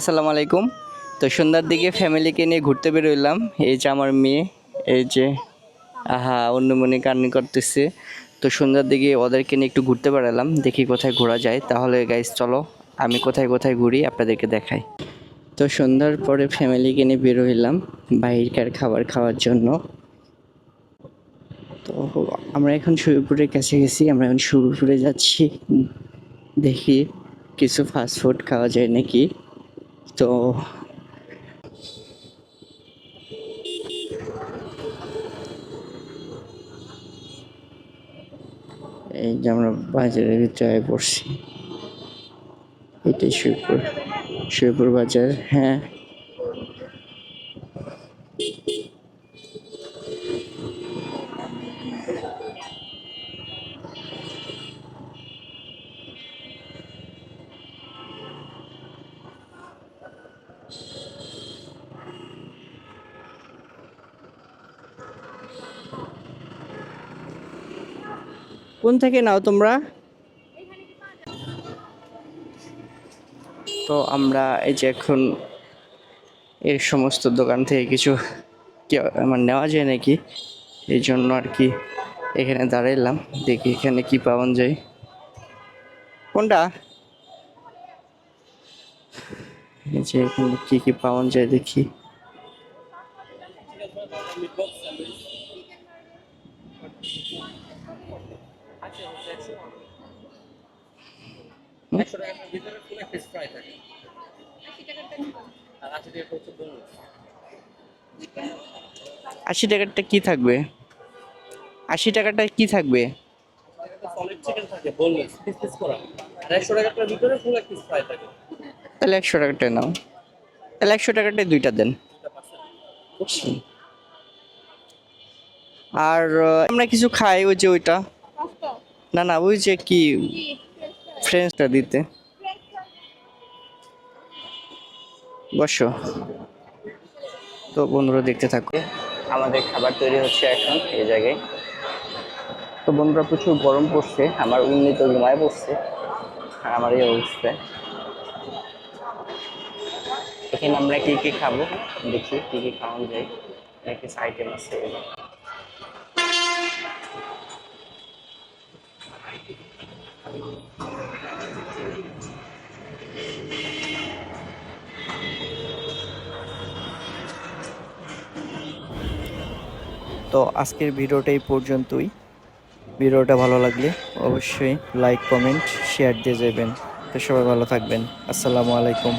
আসসালামু আলাইকুম। তো সন্ধ্যার দিকে ফ্যামিলিকে নিয়ে ঘুরতে বেরোইলাম। এই যে আমার মেয়ে, এই যে আহা অন্যমনে কান্নি করতেছে। তো সন্ধ্যার দিকে ওদেরকে নিয়ে একটু ঘুরতে বেড়ালাম দেখি কোথায় ঘোরা যায়। তাহলে গাইজ চলো, আমি কোথায় কোথায় ঘুরি, আপনাদেরকে দেখাই। তো সন্ধ্যার পরে ফ্যামিলিকে নিয়ে বের হইলাম বাইরেকার খাবার খাওয়ার জন্য। তো আমরা এখন সুইপুরের কাছে গেছি, আমরা এখন সুইপুরে যাচ্ছি। দেখি কিছু ফাস্ট ফুড খাওয়া যায় নাকি। তো এই যে আমরা বাজারের ভিতরে পড়ছি। এটাই শিবপুর শিবপুর বাজার হ্যাঁ। কোন থেকে নাও তোমরা? তো আমরা এই যে এখন এই সমস্ত দোকান থেকে কিছু আমার নেওয়া যায় নাকি? এই জন্য আর কি এখানে দাঁড়াইলাম। দেখি এখানে কি পাওয়া যায়। কোনটা? এই যে এখানে কি কি পাওয়া যায় দেখি। আশি টাকা হচ্ছে bonus। আশি টাকারটা কি থাকবে? আশি টাকাটা কি থাকবে? একশো টাকাটা নাও। তাহলে একশো টাকাটাই দুইটা দেন। আর আমরা কিছু খাই ওই যে ওইটা। না না, ওই যে কি ফ্রেঞ্চটা দিতে। বসো। তো বন্ধুরা দেখতে থাকো। আমাদের খাবার তৈরি হচ্ছে এখন, এই জায়গায়। তো বন্ধুরা, প্রচুর গরম পড়ছে, আমার উন্নীত ঘুমায় পড়ছে। আর আমার এই অবস্থা। এখানে আমরা কী কী খাব? দেখি, কি কি খাওয়ানো যায়। কিছু আইটেম আছে। তো আজকের ভিডিওটা এই পর্যন্তই। ভিডিওটা ভালো লাগলে অবশ্যই লাইক কমেন্ট শেয়ার দিয়ে যাবেন। তো সবাই ভালো থাকবেন। আসসালামু আলাইকুম।